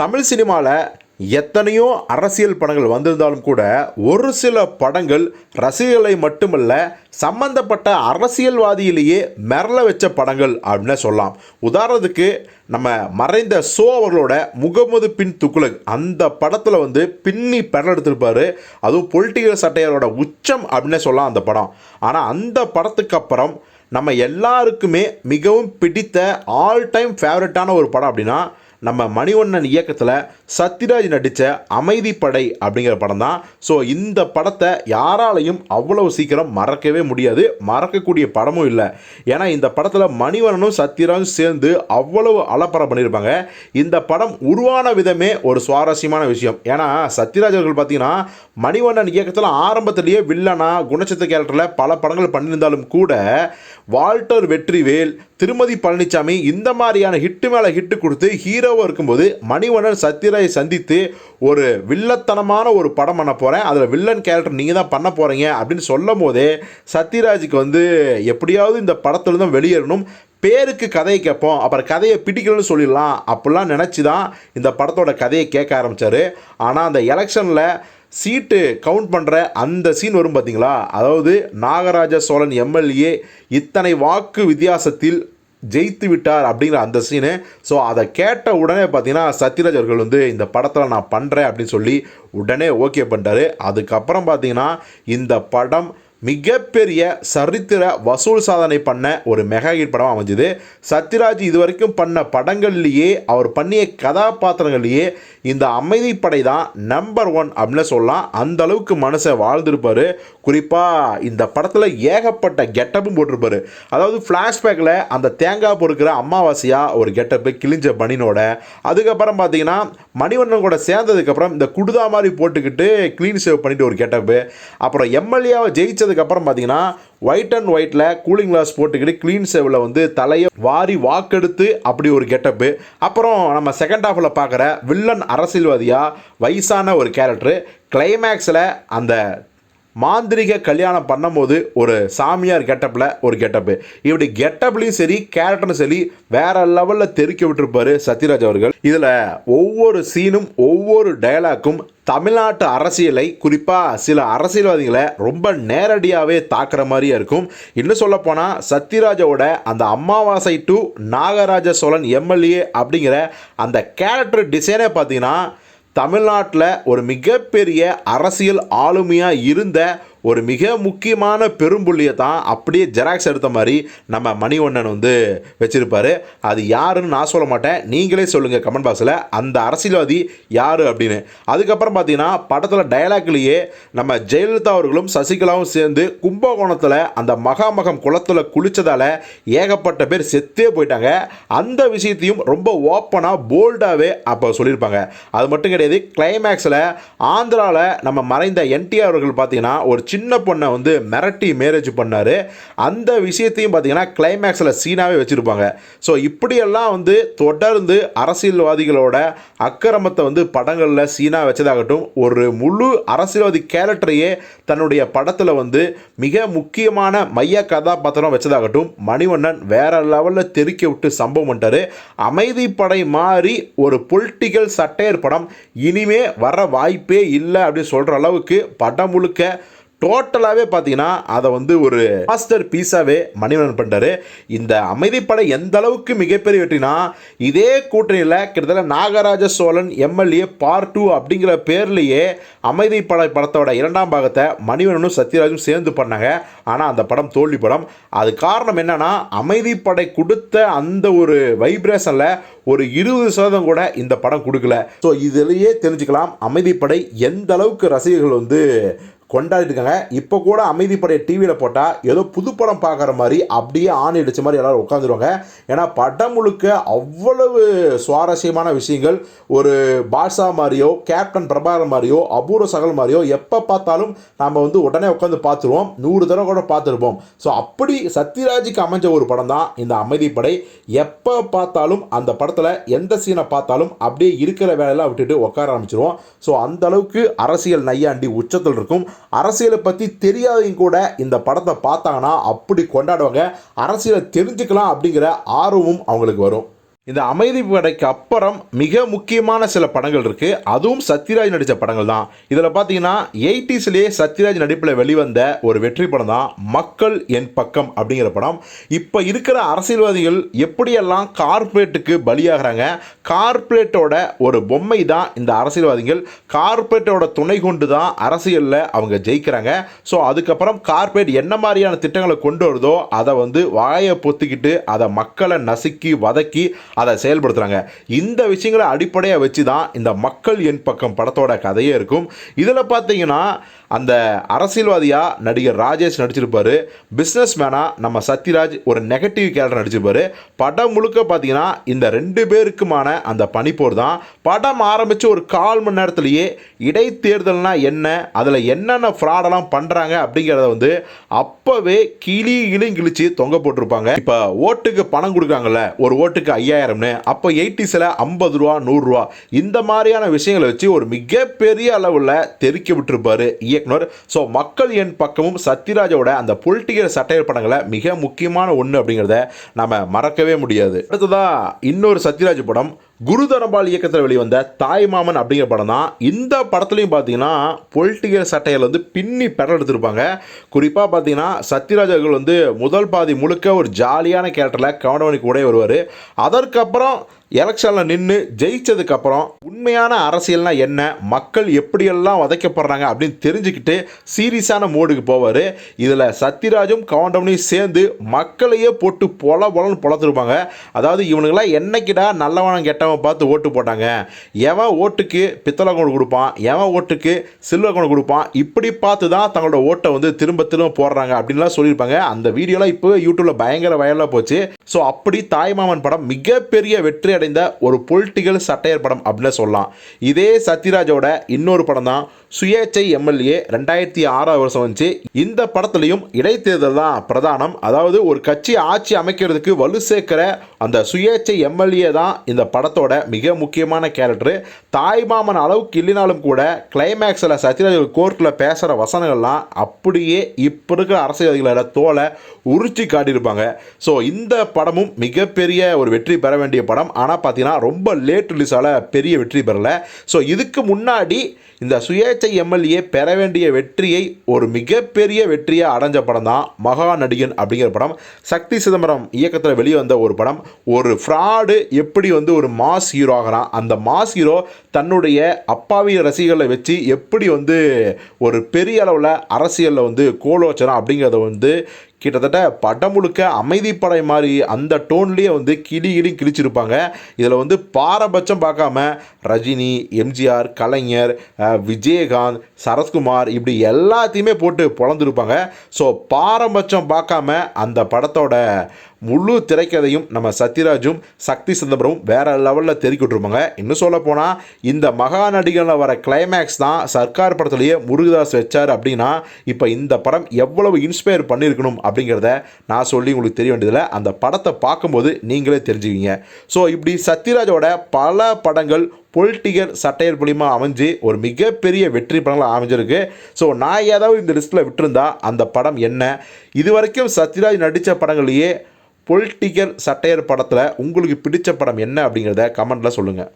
தமிழ் சினிமாவில் எத்தனையோ அரசியல் படங்கள் வந்திருந்தாலும் கூட ஒரு சில படங்கள் ரசிகர்களை மட்டுமல்ல சம்பந்தப்பட்ட அரசியல்வாதியிலேயே மிரள வச்ச படங்கள் அப்படின்னு சொல்லலாம். உதாரணத்துக்கு நம்ம மறைந்த சோ அவர்களோட முகமது பின் துக்குலக் அந்த படத்தில் வந்து பின்னி பெறல் எடுத்திருப்பார். அதுவும் பொலிட்டிக்கல் சட்டையரோட உச்சம் அப்படின்னு சொல்லலாம் அந்த படம். ஆனால் அந்த படத்துக்கு அப்புறம் நம்ம எல்லாருக்குமே மிகவும் பிடித்த ஆல் டைம் ஃபேவரட்டான ஒரு படம் அப்படின்னா நம்ம மணிவண்ணன் இயக்கத்தில் சத்யராஜ் நடித்த அமைதிப்படை அப்படிங்கிற படம் தான். ஸோ இந்த படத்தை யாராலையும் அவ்வளவு சீக்கிரம் மறக்கவே முடியாது. மறக்கக்கூடிய படமும் இல்லை. ஏன்னா இந்த படத்தில் மணிவண்ணனும் சத்யராஜும் சேர்ந்து அவ்வளவு அலப்பறம் பண்ணியிருப்பாங்க இந்த படம் உருவான விதமே ஒரு சுவாரஸ்யமான விஷயம். ஏன்னா சத்யராஜ் அவர்கள் பார்த்தீங்கன்னா மணிவண்ணன் இயக்கத்தில் ஆரம்பத்திலேயே வில்லனா குணச்சத்த கேரக்டரில் பல படங்கள் பண்ணியிருந்தாலும் கூட வால்டர் வெற்றிவேல் திருமதி பழனிசாமி இந்த மாதிரியான ஹிட்டு மேலே ஹிட்டு கொடுத்து ஹீரோவாக இருக்கும்போது மணிவண்ணன் சத்யராஜை சந்தித்து ஒரு வில்லத்தனமான ஒரு படம் பண்ண போகிறேன் அதில் வில்லன் கேரக்டர் நீங்கள் தான் பண்ண போகிறீங்க அப்படின்னு சொல்லும் போதே சத்யராஜுக்கு வந்து எப்படியாவது இந்த படத்துலேருந்து தான் வெளியேறணும். பேருக்கு கதையை கேட்போம். அப்புறம் கதையை பிடிக்கணும்னு சொல்லிடலாம். அப்படிலாம் நினச்சி தான் இந்த படத்தோட கதையை கேட்க ஆரம்பித்தார் ஆனால் அந்த எலெக்ஷனில் சீட்டு கவுண்ட் பண்ணுற அந்த சீன் வரும் பார்த்தீங்களா அதாவது நாகராஜ சோழன் எம்எல்ஏ இத்தனை வாக்கு வித்தியாசத்தில் ஜெயித்து விட்டார் அப்படிங்கிற அந்த சீனு ஸோ அதை கேட்ட உடனே பார்த்தீங்கன்னா சத்யராஜ் அவர்கள் வந்து இந்த படத்தில் நான் பண்ணுறேன் அப்படின்னு சொல்லி உடனே ஓகே பண்ணிட்டாரு. அதுக்கப்புறம் பார்த்தீங்கன்னா இந்த படம் மிகப்பெரிய சரித்திர வசூல் சாதனை பண்ண ஒரு மெகா ஹிட் படம் அமைஞ்சுது. சத்யராஜ் இதுவரைக்கும் பண்ண படங்கள்லேயே அவர் பண்ணிய கதாபாத்திரங்கள்லேயே இந்த அமைதிப்படை தான் நம்பர் ஒன் அப்படின்னு சொல்லலாம். அந்த அளவுக்கு மனுஷன் வாழ்ந்திருப்பார். குறிப்பாக இந்த படத்தில் ஏகப்பட்ட கெட்டப்பும் போட்டிருப்பார். அதாவது ஃப்ளாஷ்பேக்கில் அந்த தேங்காய் பொறுக்கிற அமாவாசையாக ஒரு கெட்டப்பு கிழிஞ்ச பனினோட அதுக்கப்புறம் பார்த்தீங்கன்னா மணிவண்ணன் கூட சேர்ந்ததுக்கப்புறம் இந்த குடுதா மாதிரி போட்டுக்கிட்டு க்ளீன் சேவ் பண்ணிட்டு ஒரு கெட்டப்பு அப்புறம் எம்எல்ஏவை ஜெயிச்சதுக்கப்புறம் பார்த்தீங்கன்னா ஒயிட் அண்ட் ஒயிட்டில் கூலிங் கிளாஸ் போட்டுக்கிட்டு க்ளீன் சேவில் வந்து தலையை வாரி வாக்கெடுத்து அப்படி ஒரு கெட்டப்பு அப்புறம் நம்ம செகண்ட் ஹாஃபில் பார்க்குற வில்லன் அரசியல்வாதியாக வயசான ஒரு கேரக்டரு கிளைமேக்ஸில் அந்த மாந்திரிக கல்யாணம் பண்ணும்போது ஒரு சாமியார் கெட்டப்பில் ஒரு கெட்டப்பு இப்படி கெட்டப்லையும் சரி கேரக்டரும் சரி வேற லெவலில் தெருக்கி விட்டுருப்பாரு சத்யராஜ் அவர்கள். இதில் ஒவ்வொரு சீனும் ஒவ்வொரு டயலாக்கும் தமிழ்நாட்டு அரசியலை குறிப்பாக சில அரசியல்வாதிகளை ரொம்ப நேரடியாகவே தாக்குற மாதிரியே இருக்கும். இன்னும் சொல்லப்போனால் சத்யராஜோட அந்த அமாவாசை டு நாகராஜ சோழன் எம்எல்ஏ அப்படிங்கிற அந்த கேரக்டர் டிசைனே பார்த்தீங்கன்னா தமிழ்நாட்டில் ஒரு மிகப்பெரிய அரசியல் ஆளுமையாக இருந்த ஒரு மிக முக்கியமான பெரும்புள்ளியை தான் அப்படியே ஜெராக்ஸ் எடுத்த மாதிரி நம்ம மணிவண்ணன் வந்து வச்சுருப்பார். அது யாருன்னு நான் சொல்ல மாட்டேன். நீங்களே சொல்லுங்கள் கமெண்ட் பாக்ஸில் அந்த அரசியல்வாதி யார் அப்படின்னு. அதுக்கப்புறம் பார்த்தீங்கன்னா படத்தில் டயலாக்லேயே நம்ம ஜெயலலிதா அவர்களும் சசிகலாவும் சேர்ந்து கும்பகோணத்தில் அந்த மகாமகம் குளத்தில் குளித்ததால் ஏகப்பட்ட பேர் செத்தே போயிட்டாங்க. அந்த விஷயத்தையும் ரொம்ப ஓப்பனாக போல்டாகவே அப்போ சொல்லியிருப்பாங்க. அது மட்டும் கிடையாது கிளைமேக்ஸில் ஆந்திராவில் நம்ம மறைந்த என்டிஆர் அவர்கள் பார்த்தீங்கன்னா ஒரு சின்ன பொண்ணை வந்து மிரட்டி மேரேஜ் பண்ணார். அந்த விஷயத்தையும் பார்த்தீங்கன்னா கிளைமேக்ஸில் சீனாகவே வச்சுருப்பாங்க. ஸோ இப்படியெல்லாம் வந்து தொடர்ந்து அரசியல்வாதிகளோட அக்கிரமத்தை வந்து படங்களில் சீனா வச்சதாகட்டும் ஒரு முழு அரசியல்வாதி கேரக்டரையே தன்னுடைய படத்தில் வந்து மிக முக்கியமான மைய கதாபாத்திரம் வச்சதாகட்டும் மணிவண்ணன் வேற லெவலில் தெருக்கி விட்டு சம்பவம் பண்ணிட்டாரு. படை மாதிரி ஒரு பொலிட்டிக்கல் சட்டையர் படம் இனிமே வர வாய்ப்பே இல்லை அப்படின்னு சொல்கிற அளவுக்கு படம் முழுக்க டோட்டலாகவே பார்த்தீங்கன்னா அதை வந்து ஒரு மாஸ்டர் பீஸாகவே மணிவண்ணன் பண்ணிட்டாரு. இந்த அமைதிப்படை எந்த அளவுக்கு மிகப்பெரிய வெற்றினா இதே கூட்டணியில் கிட்டத்தட்ட Nagaraja Cholan MLA part two அப்படிங்கிற பேர்லேயே அமைதிப்படை படத்தோட இரண்டாம் பாகத்தை மணிவண்ணனும் சத்யராஜும் சேர்ந்து பண்ணாங்க. ஆனால் அந்த படம் தோல்வி படம். அது காரணம் என்னன்னா அமைதிப்படை கொடுத்த அந்த ஒரு வைப்ரேஷனில் ஒரு இருபது சதவீதம் கூட இந்த படம் கொடுக்கல. ஸோ இதிலேயே தெரிஞ்சுக்கலாம் அமைதிப்படை எந்த அளவுக்கு ரசிகர்கள் வந்து கொண்டாடிட்டு இருக்காங்க இப்போ கூட அமைதிப்படை டிவியில் போட்டால் ஏதோ புது படம் பார்க்குற மாதிரி அப்படியே ஆணி அடித்த மாதிரி எல்லோரும் உட்காந்துருவாங்க. ஏன்னா படம் முழுக்க அவ்வளவு சுவாரஸ்யமான விஷயங்கள். ஒரு பாஷா மாதிரியோ கேப்டன் பிரபாகர் மாதிரியோ அபூர்வ சகல் மாதிரியோ எப்போ பார்த்தாலும் நாம் வந்து உடனே உட்காந்து பார்த்துருவோம். நூறு தடவை கூட பார்த்துருப்போம். ஸோ அப்படி சத்யராஜுக்கு அமைஞ்ச ஒரு படம் தான் இந்த அமைதிப்படை எப்போ பார்த்தாலும் அந்த படத்தில் எந்த சீனை பார்த்தாலும் அப்படியே இருக்கிற வேலையெல்லாம் விட்டுட்டு உட்கார ஆரம்பிச்சிருவோம். ஸோ அந்த அளவுக்கு அரசியல் நையாண்டி உச்சத்தில் இருக்கும். அரசியலை பற்றி தெரியாதவங்க கூட இந்த படத்தை பார்த்தாங்கன்னா அப்படி கொண்டாடுவாங்க. அரசியலை தெரிஞ்சுக்கலாம் அப்படிங்கிற ஆர்வமும் அவங்களுக்கு வரும். இந்த அமைதி படைக்கு அப்புறம் மிக முக்கியமான சில படங்கள் இருக்குது அதுவும் சத்யராஜ் நடித்த படங்கள் தான் இதில் பார்த்தீங்கன்னா எயிட்டிஸ்லேயே சத்யராஜ் நடிப்பில் வெளிவந்த ஒரு வெற்றி படம் தான் மக்கள் என் பக்கம் அப்படிங்கிற படம். இப்போ இருக்கிற அரசியல்வாதிகள் எப்படியெல்லாம் கார்ப்பரேட்டுக்கு பலியாகிறாங்க கார்ப்பரேட்டோட ஒரு பொம்மை தான் இந்த அரசியல்வாதிகள். கார்ப்பரேட்டோட துணை கொண்டு தான் அரசியலில் அவங்க ஜெயிக்கிறாங்க. ஸோ அதுக்கப்புறம் கார்ப்பரேட் என்ன மாதிரியான திட்டங்களை கொண்டு வருதோ அதை வந்து வாயை பொத்திக்கிட்டு அதை மக்களை நசுக்கி வதக்கி அதை செயல்படுத்துகிறாங்க இந்த விஷயங்களை அடிப்படையாக வச்சு தான் இந்த மக்கள் என் பக்கம் படத்தோட கதையே இருக்கும். இதில் பார்த்தீங்கன்னா அந்த அரசியல்வாதியாக நடிகர் ராஜேஷ் நடிச்சிருப்பார். பிஸ்னஸ் மேனாக நம்ம சத்யராஜ் ஒரு நெகட்டிவ் கேரக்டர் நடிச்சிருப்பாரு. படம் முழுக்க பார்த்தீங்கன்னா இந்த ரெண்டு பேருக்குமான அந்த பனிப்போர் தான். படம் ஆரம்பித்து ஒரு கால் மணி நேரத்துலேயே இடைத்தேர்தல்னா என்ன அதில் என்னென்ன ஃப்ராடெல்லாம் பண்ணுறாங்க அப்படிங்கிறத வந்து அப்போவே கிளி கிளி கிழிச்சு தொங்க போட்டிருப்பாங்க. இப்போ ஓட்டுக்கு பணம் கொடுக்குறாங்கல்ல ஒரு ஓட்டுக்கு ஐயாயிரம் ஐயாயிரம்னு அப்போ எயிட்டிஸில் ஐம்பது ரூபா நூறுரூவா இந்த மாதிரியான விஷயங்களை வச்சு ஒரு மிகப்பெரிய அளவில் தெறிக்க விட்டுருப்பாரு இயக்குனர். ஸோ மக்கள் என் பக்கமும் சத்யராஜோட அந்த பொலிட்டிக்கல் சட்டையல் படங்களை மிக முக்கியமான ஒன்று அப்படிங்கிறத நம்ம மறக்கவே முடியாது. அடுத்ததா இன்னொரு சத்யராஜ் படம் குருதரம்பால் இயக்கத்தில் வெளிவந்த தாய்மாமன் அப்படிங்கிற படம் தான் இந்த படத்துலையும் பார்த்தீங்கன்னா பொலிட்டிக்கல் சட்டையில் வந்து பின்னி பெடல் எடுத்திருப்பாங்க. குறிப்பாக பார்த்தீங்கன்னா சத்யராஜ் அவர்கள் வந்து முதல் பாதி முழுக்க ஒரு ஜாலியான கேரக்டரில் கவனமணி கூட வருவார். அதற்கப்புறம் எலெக்ஷனில் நின்று ஜெயிச்சதுக்கப்புறம் உண்மையான அரசியல்னா என்ன? மக்கள் எப்படியெல்லாம் வதைக்கப்படுறாங்க அப்படின்னு தெரிஞ்சுக்கிட்டு சீரியஸான மோடுக்கு போவார். இதில் சத்யராஜும் கவுண்டமனியும் சேர்ந்து மக்களையே போட்டு பொல பொலன்னு பொழத்துருப்பாங்க அதாவது இவனுங்களாம் என்னைக்கிடா நல்லவனம் கெட்டவன் பார்த்து ஓட்டு போட்டாங்க. எவன் ஓட்டுக்கு பித்தளை கொண்டு கொடுப்பான்? எவன் ஓட்டுக்கு சில்வர் கொண்டு கொடுப்பான்? இப்படி பார்த்து தான் தங்களோட ஓட்டை வந்து திரும்ப திரும்ப போடுறாங்க அப்படின்லாம் சொல்லியிருப்பாங்க. அந்த வீடியோலாம் இப்போ யூடியூப்பில் பயங்கர வயலாக போச்சு. ஸோ அப்படி தாய்மாமன் படம் மிகப்பெரிய வெற்றி அடைந்த ஒரு பொலிட்டிக்கல் சட்டையர் படம் அப்படின்னு சொல்லலாம். இதே சத்யராஜோட இன்னொரு படம் தான் சுயேச்சை எம்எல்ஏ ரெண்டாயிரத்தி ஆறாவது வருஷம் வந்துச்சு. இந்த படத்துலையும் இடைத்தேர்தல் தான் பிரதானம். அதாவது ஒரு கட்சி ஆட்சி அமைக்கிறதுக்கு வலு சேர்க்கிற அந்த சுயேச்சை எம்எல்ஏ தான் இந்த படத்தோட மிக முக்கியமான கேரக்டர் தாய்மாமன் அளவுக்கு இல்லைனாலும் கூட கிளைமேக்ஸில் சத்யராஜ் கோர்ட்டில் பேசுகிற வசனங்கள்லாம் அப்படியே இப்போ இருக்கிற அரசியல்வாதிகளோட தோலை உரிச்சு காட்டியிருப்பாங்க. ஸோ இந்த படமும் மிகப்பெரிய ஒரு வெற்றி பெற வேண்டிய படம். ஆனால் பார்த்தீங்கன்னா ரொம்ப லேட் ரிலீஸால் பெரிய வெற்றி பெறலை. ஸோ இதுக்கு முன்னாடி இந்த சுயேச்சை எம்எல்ஏ பெற வேண்டிய வெற்றியை ஒரு மிகப்பெரிய வெற்றியாக அடைஞ்ச படம் தான் மகா நடிகன் அப்படிங்கிற படம். சக்தி சிதம்பரம் இயக்கத்தில் வெளிவந்த ஒரு படம். ஒரு ஃப்ராடு எப்படி வந்து ஒரு மாஸ் ஹீரோ ஆகிறான்? அந்த மாஸ் ஹீரோ தன்னுடைய அப்பாவி ரசிகர்களை வச்சு எப்படி வந்து ஒரு பெரிய அளவில் அரசியலில் வந்து கோலோச்சனா அப்படிங்கிறத வந்து கிட்டத்தட்ட படம் முழுக்க அமைதிப்படை மாதிரி அந்த டோன்லேயே வந்து கிளி கிளி கிழிச்சிருப்பாங்க. இதில் வந்து பாரபட்சம் பார்க்காம ரஜினி எம்ஜிஆர் கலைஞர் விஜயகாந்த் சரத்குமார் இப்படி எல்லாத்தையுமே போட்டு பொழந்துருப்பாங்க. ஸோ பாரபட்சம் பார்க்காம அந்த படத்தோட முழு திரைக்கதையும் நம்ம சத்யராஜும் சக்தி சிதம்பரமும் வேற லெவலில் தெருக்கி விட்டுருப்பாங்க இன்னும் சொல்ல போனால் இந்த மகா நடிகனில் வர கிளைமேக்ஸ் தான் சர்க்கார் படத்துலேயே முருகதாஸ் வச்சார் அப்படின்னா இப்போ இந்த படம் எவ்வளவு இன்ஸ்பயர் பண்ணியிருக்கணும் அப்படிங்கிறத நான் சொல்லி உங்களுக்கு தெரிய வேண்டியதில்லை. அந்த படத்தை பார்க்கும்போது நீங்களே தெரிஞ்சுவீங்க ஸோ இப்படி சத்யராஜோட பல படங்கள் பொலிட்டிக்கல் சட்டையர் மூலிமா அமைஞ்சு ஒரு மிகப்பெரிய வெற்றி படங்களாக அமைஞ்சிருக்கு. ஸோ நான் ஏதாவது இந்த லிஸ்ட்டில் விட்டுருந்தா அந்த படம் என்ன? இது வரைக்கும் சத்யராஜ் நடித்த படங்களையே பொலிட்டிக்கல் சட்டையர் படத்தில் உங்களுக்கு பிடிச்ச படம் என்ன அப்படிங்கிறத கமெண்ட்டில் சொல்லுங்கள்